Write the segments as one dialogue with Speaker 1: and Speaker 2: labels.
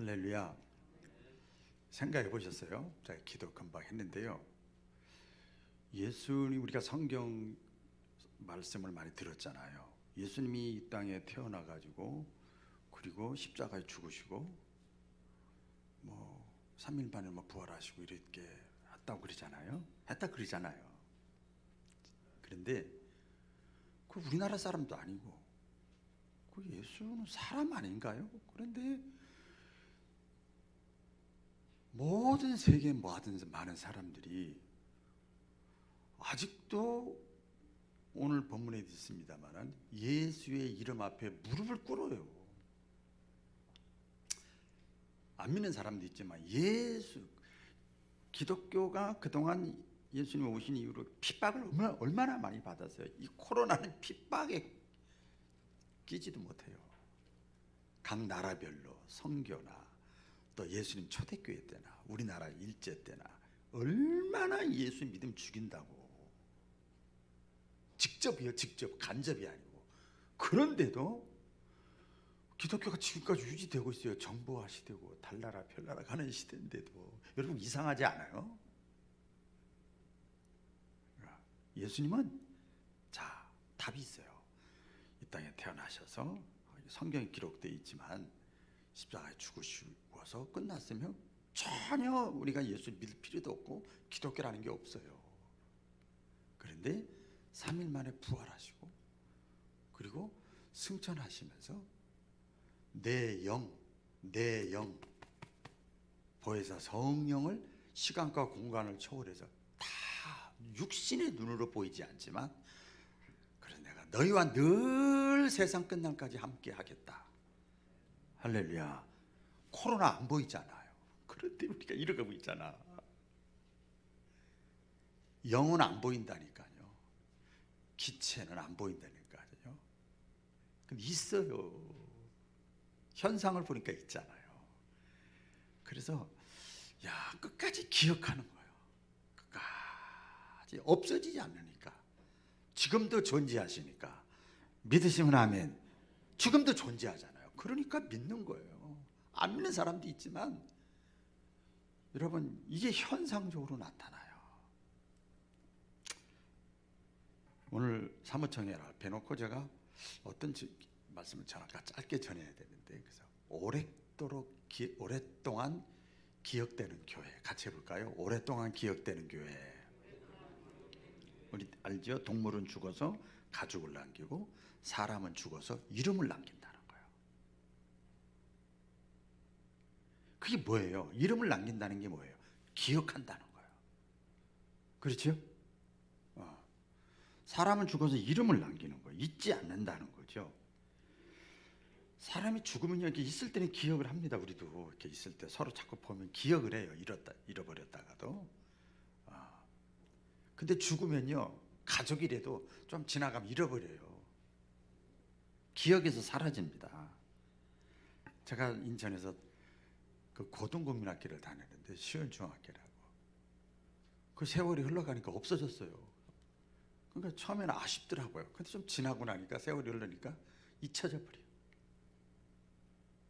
Speaker 1: 할렐루야. 생각해 보셨어요? 제가 기도 금방 했는데요. 예수님 우리가 성경 말씀을 많이 들었잖아요. 예수님이 이 땅에 태어나 가지고 그리고 십자가에 죽으시고 뭐 3일 만에 뭐 부활하시고 이렇게 했다고 그러잖아요. 했다 그러잖아요. 그런데 그 우리나라 사람도 아니고 그 예수는 사람 아닌가요? 그런데 모든 세계 모든 많은 사람들이 아직도 오늘 본문에 있습니다만은 예수의 이름 앞에 무릎을 꿇어요. 안 믿는 사람도 있지만 예수 기독교가 그동안 예수님 오신 이후로 핍박을 얼마나, 얼마나 많이 받았어요. 이 코로나는 핍박에 끼지도 못해요. 각 나라별로 성교나 또 예수님 초대교회 때나 우리나라 일제 때나 얼마나 예수 믿음 죽인다고. 직접이요 직접 간접이 아니고. 그런데도 기독교가 지금까지 유지되고 있어요. 정보화 시대고 달나라 별나라 가는 시대인데도. 여러분 이상하지 않아요? 예수님은 자 답이 있어요. 이 땅에 태어나셔서 성경에 기록되어 있지만 십자가에 죽으시고서 끝났으면 전혀 우리가 예수 믿을 필요도 없고 기독교라는 게 없어요. 그런데 3일 만에 부활하시고 그리고 승천하시면서 내 영, 내 영, 보혜사 성령을 시간과 공간을 초월해서 다 육신의 눈으로 보이지 않지만 그래서 내가 너희와 늘 세상 끝날까지 함께 하겠다. 할렐루야. 코로나 안 보이잖아요. 그런데 우리가 이러고 있잖아. 영은 안 보인다니까요. 기체는 안 보인다니까요. 근데 있어요. 현상을 보니까 있잖아요. 그래서 야 끝까지 기억하는 거예요. 끝까지 없어지지 않으니까 지금도 존재하시니까 믿으시면 아멘. 지금도 존재하잖아요. 그러니까 믿는 거예요. 안 믿는 사람도 있지만 여러분 이게 현상적으로 나타나요. 오늘 사무총회를 배놓고 제가 어떤 지- 말씀을 전할까 짧게 전해야 되는데 그래서 오랫도록 기, 오랫동안 기억되는 교회 같이 해볼까요? 오랫동안 기억되는 교회. 우리 알죠? 동물은 죽어서 가죽을 남기고 사람은 죽어서 이름을 남긴다는 거예요. 그게 뭐예요? 이름을 남긴다는 게 뭐예요? 기억한다는 거예요. 그렇죠? 어. 사람은 죽어서 이름을 남기는 거예요. 잊지 않는다는 거죠. 사람이 죽으면 이렇게 있을 때는 기억을 합니다. 우리도 이렇게 있을 때 서로 자꾸 보면 기억을 해요. 잃었다, 잃어버렸다가도. 아. 근데 죽으면요 가족이라도 좀 지나가면 잃어버려요. 기억에서 사라집니다. 제가 인천에서 그 고등국민학교를 다녔는데 시원중학교라고. 그 세월이 흘러가니까 없어졌어요. 그러니까 처음에는 아쉽더라고요. 근데 좀 지나고 나니까 세월이 흐르니까 잊혀져 버려요.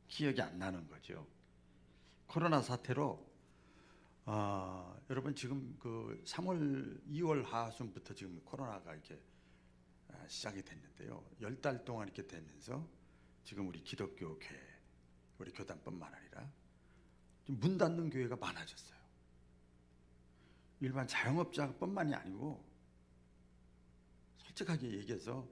Speaker 1: 기억이 안 나는 거죠. 코로나 사태로 아, 여러분 지금 그 3월 2월 하순부터 지금 코로나가 이렇게 아, 시작이 됐는데요. 열 달 동안 이렇게 되면서 지금 우리 기독교 교회 우리 교단뿐만 아니라 문 닫는 교회가 많아졌어요. 일반 자영업자뿐만이 아니고 솔직하게 얘기해서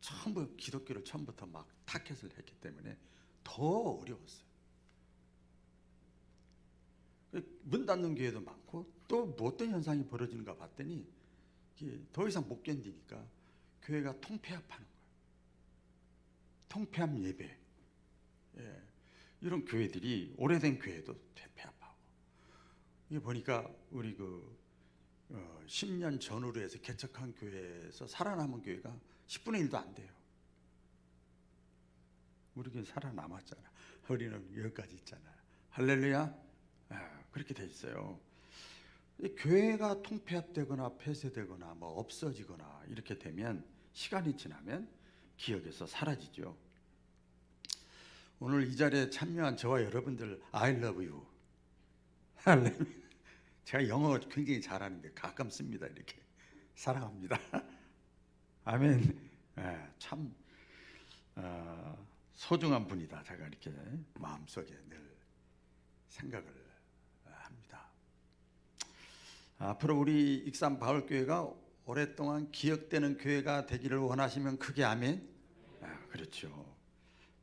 Speaker 1: 처음부터 기독교를 처음부터 막 타켓을 했기 때문에 더 어려웠어요. 문 닫는 교회도 많고 또뭐 어떤 현상이 벌어지는가 봤더니 더 이상 못 견디니까 교회가 통폐합하는 거예요. 통폐합 예배. 예. 이런 교회들이 오래된 교회도 퇴폐합하고 이게 보니까 우리 그 어, 10년 전후로 해서 개척한 교회에서 살아남은 교회가 10분의 1도 안 돼요. 우리 교회 살아남았잖아. 우리는 여기까지 있잖아. 할렐루야. 아, 그렇게 돼 있어요. 이 교회가 통폐합되거나 폐쇄되거나 뭐 없어지거나 이렇게 되면 시간이 지나면 기억에서 사라지죠. 오늘 이 자리에 참여한 저와 여러분들 I love you. 제가 영어 굉장히 잘하는데 가끔 씁니다 이렇게 사랑합니다. 아멘. 예, 참 어, 소중한 분이다. 제가 이렇게 마음속에 늘 생각을 합니다. 앞으로 우리 익산 바울 교회가 오랫동안 기억되는 교회가 되기를 원하시면 크게 아멘. 아, 그렇죠.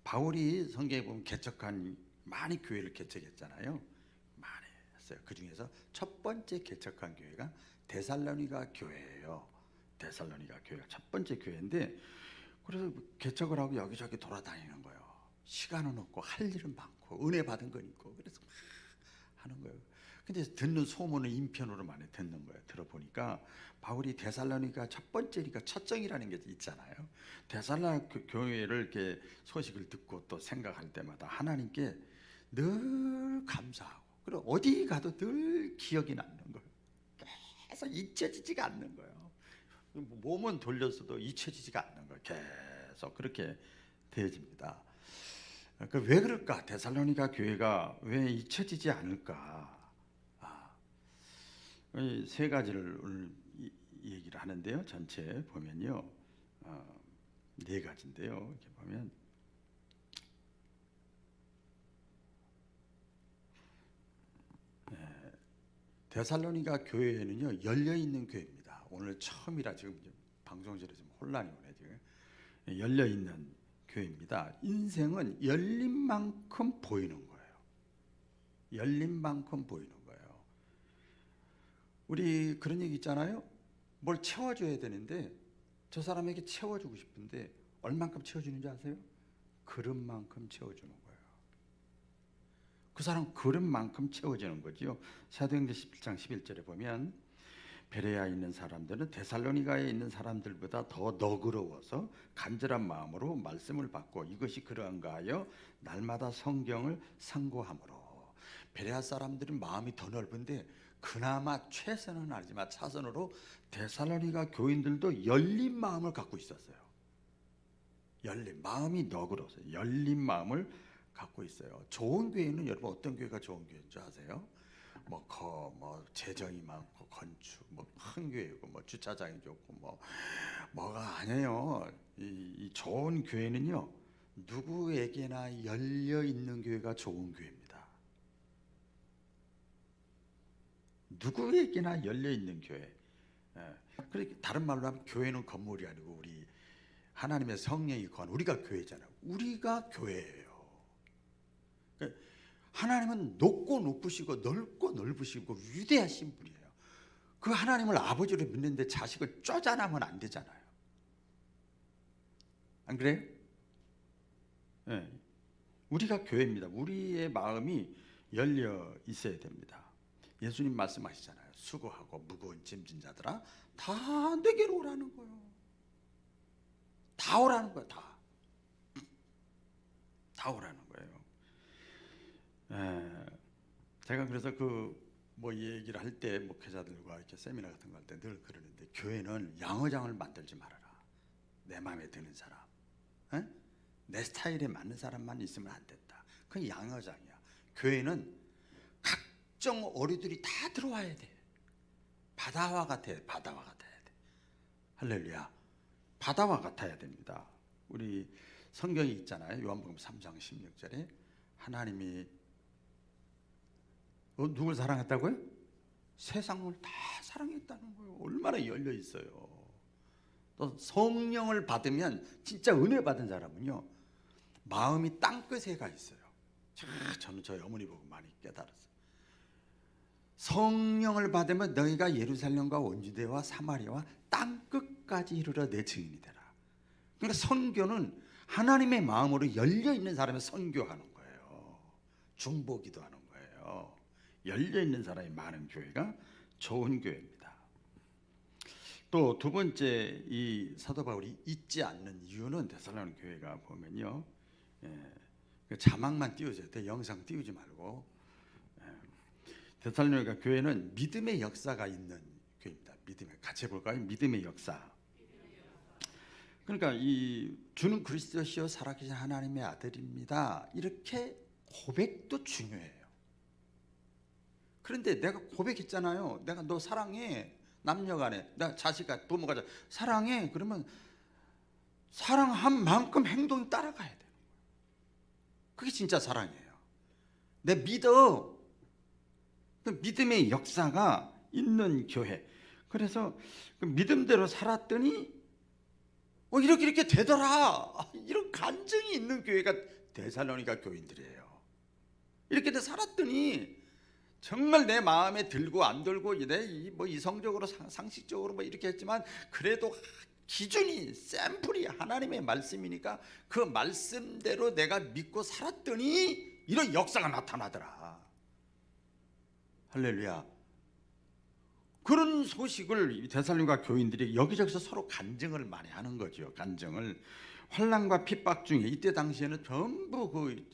Speaker 1: 바울이 성경에 보면 개척한 많이 교회를 개척했잖아요. 많이 했어요. 그 중에서 첫 번째 개척한 교회가 데살로니가 교회예요. 데살로니가 교회가 첫 번째 교회인데 그래서 개척을 하고 여기저기 돌아다니는 거예요. 시간은 없고 할 일은 많고 은혜 받은 건 있고 그래서 막 하는 거예요. 근데 듣는 소문은 인편으로 많이 듣는 거예요. 들어보니까 바울이 데살로니가 첫 번째니까 첫 정이라는 게 있잖아요. 교- 교회를 이렇게 소식을 듣고 또 생각할 때마다 하나님께 늘 감사하고 그리고 어디 가도 늘 기억이 남는 거예요. 계속 잊혀지지가 않는 거예요. 몸은 돌렸어도 잊혀지지가 않는 거예요. 계속 그렇게 되어집니다. 그 왜 그럴까? 데살로니가 교회가 왜 잊혀지지 않을까? 아, 이세 가지를 오늘 얘기를 하는데요. 전체 보면요, 어, 네 가지인데요. 이렇게 보면 네, 데살로니가 교회는요 열려 있는 교회입니다. 오늘 처음이라 지금 방송실에 좀 혼란이 오네 지금 열려 있는 교회입니다. 인생은 열린 만큼 보이는 거예요. 열린 만큼 보이는. 우리 그런 얘기 있잖아요. 뭘 채워줘야 되는데 저 사람에게 채워주고 싶은데 얼만큼 채워주는지 아세요? 그릇만큼 채워주는 거예요. 그 사람 그릇만큼 채워주는 거지요. 사도행전 17장 11절에 보면 베레아에 있는 사람들은 데살로니가에 있는 사람들보다 더 너그러워서 간절한 마음으로 말씀을 받고 이것이 그러한가 하여 날마다 성경을 상고함으로 베레아 사람들은 마음이 더 넓은데 그나마 최선은 아니지만 차선으로 데살로니가 교인들도 열린 마음을 갖고 있었어요. 열린 마음이 너그러워서 열린 마음을 갖고 있어요. 좋은 교회는 여러분 어떤 교회가 좋은 교회인 줄 아세요? 뭐, 거, 뭐 재정이 많고 건축, 뭐 큰 교회고, 뭐 주차장이 좋고, 뭐 뭐가 아니에요. 이, 이 좋은 교회는요 누구에게나 열려 있는 교회가 좋은 교회입니다. 누구에게나 열려 있는 교회. 예. 그러니까 다른 말로 하면 교회는 건물이 아니고 우리 하나님의 성령이 거한 우리가 교회잖아요. 우리가 교회예요. 그러니까 하나님은 높고 높으시고 넓고 넓으시고 위대하신 분이에요. 그 하나님을 아버지로 믿는데 자식을 쪼잔하면 안 되잖아요. 안 그래요? 예. 우리가 교회입니다. 우리의 마음이 열려 있어야 됩니다. 예수님 말씀하시잖아요. 수고하고 무거운 짐진 자들아 다 내게로 오라는 거예요. 다 오라는 거예요. 다. 다 오라는 거예요. 에, 제가 그래서 그 뭐 얘기를 할 때 목회자들과 이렇게 세미나 같은 거 할 때 늘 그러는데 교회는 양어장을 만들지 말아라. 내 마음에 드는 사람, 에? 내 스타일에 맞는 사람만 있으면 안 된다. 그건 양어장이야. 교회는 각종 어류들이 다 들어와야 돼. 바다와 같아. 바다와 같아야 돼. 할렐루야. 바다와 같아야 됩니다. 우리 성경이 있잖아요. 요한복음 3장 16절에 하나님이 어, 누굴 사랑했다고요? 세상을 다 사랑했다는 거예요. 얼마나 열려 있어요. 또 성령을 받으면 진짜 은혜 받은 사람은요. 마음이 땅 끝에 가 있어요. 자, 저는 저희 어머니 보고 많이 깨달았어요. 성령을 받으면 너희가 예루살렘과 원주대와 사마리아와 땅 끝까지 이르러 내 증인이 되라. 그러니까 선교는 하나님의 마음으로 열려 있는 사람이 선교하는 거예요. 중보기도 하는 거예요. 열려 있는 사람이 많은 교회가 좋은 교회입니다. 또 두 번째 이 사도 바울이 잊지 않는 이유는 데살로니 교회가 보면요, 예, 그 자막만 띄워줘야 돼. 영상 띄우지 말고 데살로니가 교회는 믿음의 역사가 있는 교회입니다. 믿음의 같이 볼까요? 믿음의 역사. 그러니까 이 주는 그리스도시요 살아계신 하나님의 아들입니다. 이렇게 고백도 중요해요. 그런데 내가 고백했잖아요. 내가 너 사랑해. 남녀간에 나 자식과 부모가 사랑해. 그러면 사랑한 만큼 행동이 따라가야 돼요. 그게 진짜 사랑이에요. 내 믿어. 그 믿음의 역사가 있는 교회. 그래서 그 믿음대로 살았더니 어 이렇게 이렇게 되더라. 이런 간증이 있는 교회가 데살로니가 교인들이에요. 이렇게 돼 살았더니 정말 내 마음에 들고 안 들고 내뭐 이성적으로 상- 상식적으로 뭐 이렇게 했지만 그래도 기준이 샘플이 하나님의 말씀이니까 그 말씀대로 내가 믿고 살았더니 이런 역사가 나타나더라. 할렐루야. 그런 소식을 대살림과 교인들이 여기저기서 서로 간증을 많이 하는 거죠. 간증을 환란과 핍박 중에 이때 당시에는 전부 그,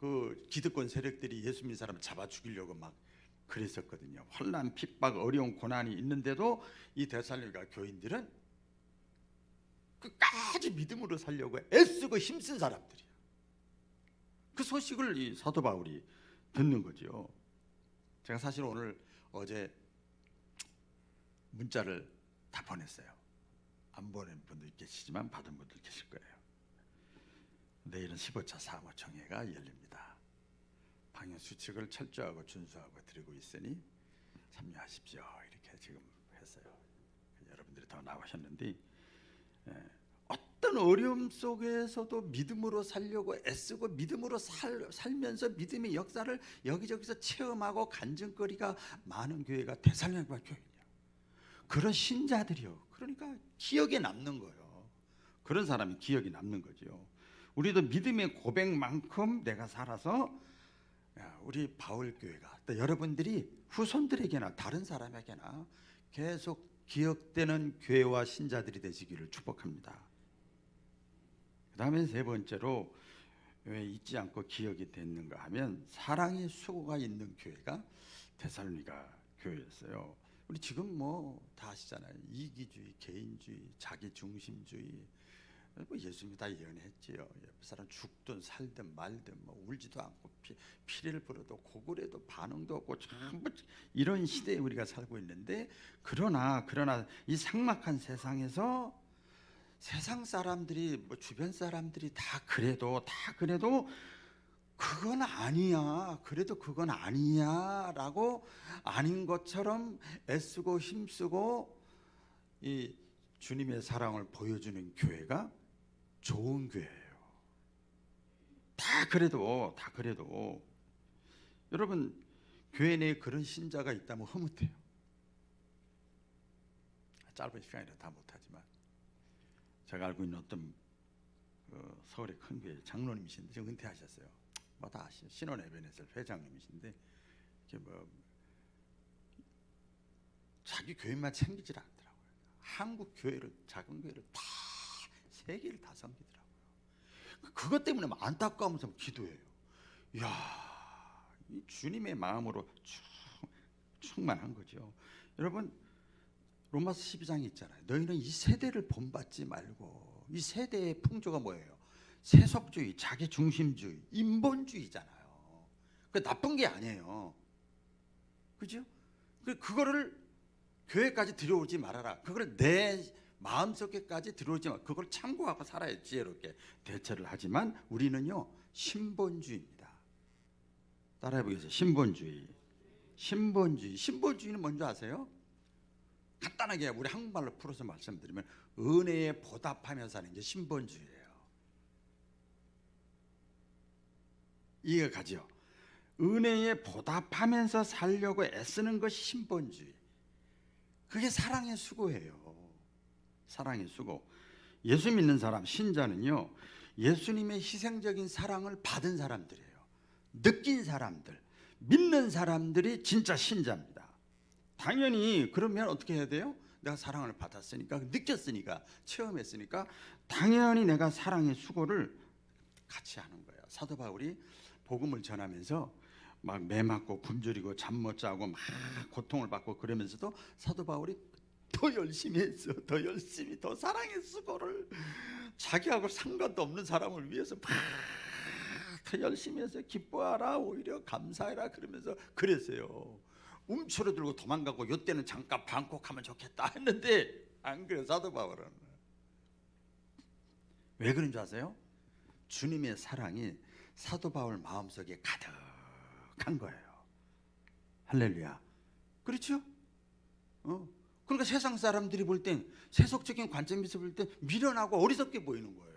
Speaker 1: 그 기득권 세력들이 예수 믿는 사람을 잡아 죽이려고 막 그랬었거든요. 환란, 핍박, 어려운 고난이 있는데도 이 대살림과 교인들은 끝까지 믿음으로 살려고 애쓰고 힘쓴 사람들이야. 그 소식을 이 사도 바울이 듣는 거죠. 제가 사실 오늘 어제 문자를 다 보냈어요. 안 보낸 분들 계시지만 받은 분들 계실 거예요. 내일은 15차 사무총회가 열립니다. 방역 수칙을 철저하고 준수하고 드리고 있으니 참여하십시오. 이렇게 지금 했어요. 여러분들이 더 나오셨는데 예, 어떤 어려움 속에서도 믿음으로 살려고 애쓰고 믿음으로 살, 살면서 믿음의 역사를 여기저기서 체험하고 간증거리가 많은 교회가 대살림과 교회예요. 그런 신자들이요. 그러니까 기억에 남는 거예요. 그런 사람이 기억이 남는 거죠. 우리도 믿음의 고백만큼 내가 살아서 야, 우리 바울 교회가 또 여러분들이 후손들에게나 다른 사람에게나 계속 기억되는 교회와 신자들이 되시기를 축복합니다. 그 다음에 세 번째로 왜 잊지 않고 기억이 됐는가 하면 사랑의 수고가 있는 교회가 데살로니가 교회였어요. 우리 지금 뭐 다 아시잖아요. 이기주의, 개인주의, 자기 중심주의. 뭐 예수님이 다 예언했지요. 옆 사람 죽든 살든 말든 뭐 울지도 않고 피, 피를 불어도 고글에도 반응도 없고 전부 이런 시대에 우리가 살고 있는데 그러나 그러나 이 삭막한 세상에서 세상 사람들이 뭐 주변 사람들이 다 그래도 다 그래도 그건 아니야. 그래도 그건 아니야라고 아닌 것처럼 애쓰고 힘쓰고 이 주님의 사랑을 보여주는 교회가 좋은 교회예요. 다 그래도 다 그래도 여러분 교회 내에 그런 신자가 있다면 흐뭇해요. 짧은 시간이라 다 못하지만 제가 알고 있는 어떤 그 서울의 큰 교회 장로님이신데 지금 은퇴하셨어요. 뭐 다 아시죠? 신원 에베네셀 회장님이신데 이렇게 뭐 자기 교회만 챙기질 않더라고요. 한국 교회를 작은 교회를 다 세계를 다 섬기더라고요. 그것 때문에 막 안타까우면서 기도해요. 야, 이 주님의 마음으로 충, 충만한 거죠. 여러분 로마서 12장에 있잖아요. 너희는 이 세대를 본받지 말고 이 세대의 풍조가 뭐예요? 세속주의, 자기 중심주의, 인본주의잖아요. 그 나쁜 게 아니에요. 그죠? 그 그거를 교회까지 들여오지 말아라. 그걸 내 마음속에까지 들어오지 마. 그걸 참고하고 살아야 지혜롭게 대처를 하지만 우리는요 신본주의입니다. 따라해 보겠습니다. 신본주의. 신본주의. 신본주의는 뭔지 아세요? 간단하게 우리 한국말로 풀어서 말씀드리면 은혜에 보답하며 사는 게 신본주의예요. 이해가 가죠? 은혜에 보답하면서 살려고 애쓰는 것이 신본주의. 그게 사랑의 수고예요. 사랑의 수고. 예수 믿는 사람, 신자는요, 예수님의 희생적인 사랑을 받은 사람들이에요. 느낀 사람들, 믿는 사람들이 진짜 신자입니다. 당연히 그러면 어떻게 해야 돼요? 내가 사랑을 받았으니까, 느꼈으니까, 체험했으니까, 당연히 내가 사랑의 수고를 같이 하는 거예요. 사도 바울이 복음을 전하면서 막 매 맞고 굶주리고 잠 못 자고 막 고통을 받고 그러면서도 사도 바울이 더 열심히 했어. 더 열심히 더 사랑의 수고를 자기하고 상관도 없는 사람을 위해서 막 더 열심히 해서 기뻐하라 오히려 감사해라 그러면서 그랬어요. 움츠러들고 도망가고 요때는 잠깐 방콕하면 좋겠다 했는데 안 그래 사도 바울은 왜 그런 줄 아세요? 주님의 사랑이 사도 바울 마음속에 가득한 거예요. 할렐루야. 그렇죠? 어. 그러니까 세상 사람들이 볼 땐 세속적인 관점에서 볼때 미련하고 어리석게 보이는 거예요.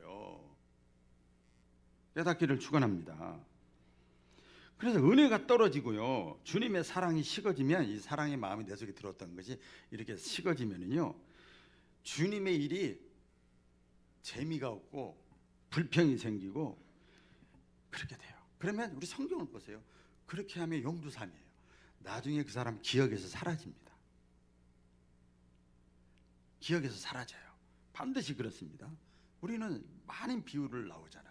Speaker 1: 깨닫기를 축원합니다. 그래서 은혜가 떨어지고요. 주님의 사랑이 식어지면 이 사랑의 마음이 내 속에 들었던 것이 이렇게 식어지면은요. 주님의 일이 재미가 없고 불평이 생기고 그렇게 돼요. 그러면 우리 성경을 보세요. 그렇게 하면 용두산이에요. 나중에 그 사람 기억에서 사라집니다. 기억에서 사라져요. 반드시 그렇습니다. 우리는 많은 비유를 나오잖아요.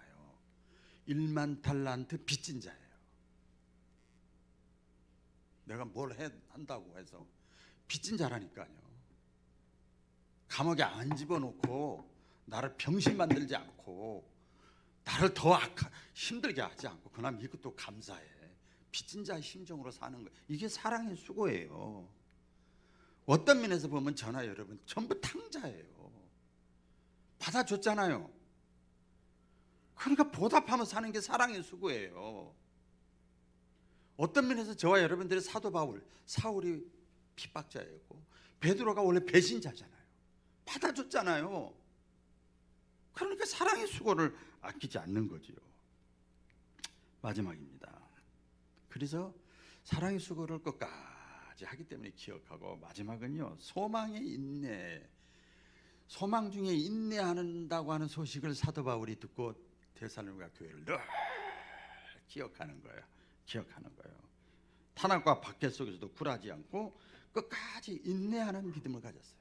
Speaker 1: 1만 달란트 빚진 자예요. 내가 뭘 해, 한다고 해서 빚진 자라니까요. 감옥에 안 집어넣고 나를 병신 만들지 않고 나를 더 악하, 힘들게 하지 않고 그나마 이것도 감사해. 빚진 자의 심정으로 사는 거 이게 사랑의 수고예요. 어떤 면에서 보면 전하 여러분 전부 탕자예요. 받아줬잖아요. 그러니까 보답하며 사는 게 사랑의 수고예요. 어떤 면에서 저와 여러분들의 사도 바울, 사울이 핍박자였고 베드로가 원래 배신자잖아요. 받아줬잖아요. 그러니까 사랑의 수고를 아끼지 않는 거지요. 마지막입니다. 그래서 사랑의 수고를 끝까지 하기 때문에 기억하고 마지막은요 소망의 인내. 소망 중에 인내한다고 하는 소식을 사도 바울이 듣고 데살로니가 교회를 늘 기억하는 거예요. 기억하는 거예요. 탄압과 박해 속에서도 굴하지 않고 끝까지 인내하는 믿음을 가졌어요.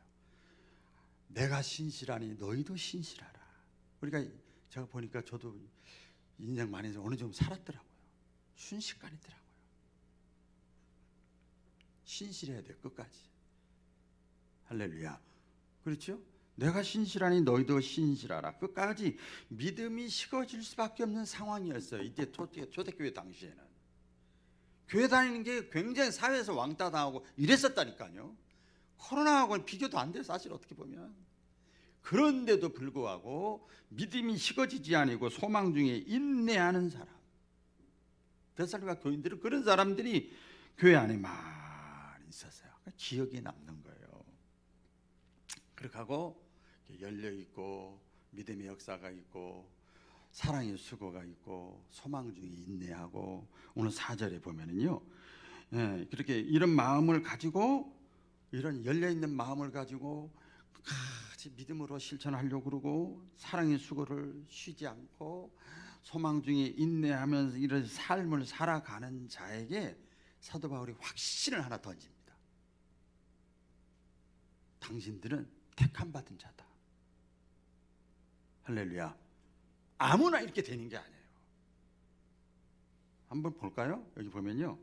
Speaker 1: 내가 신실하니 너희도 신실하라. 우리가 제가 보니까 저도 인생 많이 어느 정도 살았더라고요. 순식간이더라고요. 신실해야 돼 끝까지. 할렐루야. 그렇죠? 내가 신실하니 너희도 신실하라. 끝까지 믿음이 식어질 수밖에 없는 상황이었어요. 이때 초대, 초대교회 당시에는. 교회 다니는 게 굉장히 사회에서 왕따 당하고 이랬었다니까요. 코로나하고는 비교도 안 돼, 사실 어떻게 보면. 그런데도 불구하고 믿음이 식어지지 아니고 소망 중에 인내하는 사람. 데살로가 교인들은 그런 사람들이 교회 안에 많이 있었어요. 그러니까 기억이 남는 거예요. 그렇게 하고 열려 있고 믿음의 역사가 있고 사랑의 수고가 있고 소망 중에 인내하고 오늘 4절에 보면은요. 예, 그렇게 이런 마음을 가지고 이런 열려 있는 마음을 가지고 같이 믿음으로 실천하려고 그러고 사랑의 수고를 쉬지 않고 소망 중에 인내하면서 이런 삶을 살아가는 자에게 사도 바울이 확신을 하나 던집니다. 당신들은 택함 받은 자다. 할렐루야. 아무나 이렇게 되는 게 아니에요. 한번 볼까요? 여기 보면요.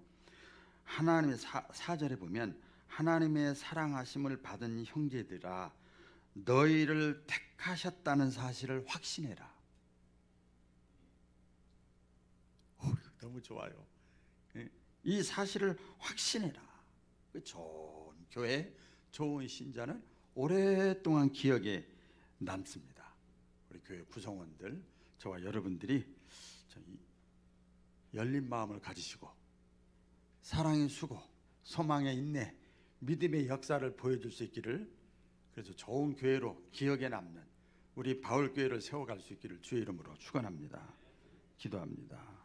Speaker 1: 하나님의 사, 사절에 보면 하나님의 사랑하심을 받은 형제들아 너희를 택하셨다는 사실을 확신해라. 오, 너무 좋아요. 예, 이 사실을 확신해라. 그 좋은 교회, 좋은 신자는 오랫동안 기억에 남습니다. 교회 구성원들, 저와 여러분들이 열린 마음을 가지시고 사랑의 수고, 소망의 인내, 믿음의 역사를 보여줄 수 있기를 그래서 좋은 교회로 기억에 남는 우리 바울 교회를 세워갈 수 있기를 주의 이름으로 축원합니다. 기도합니다.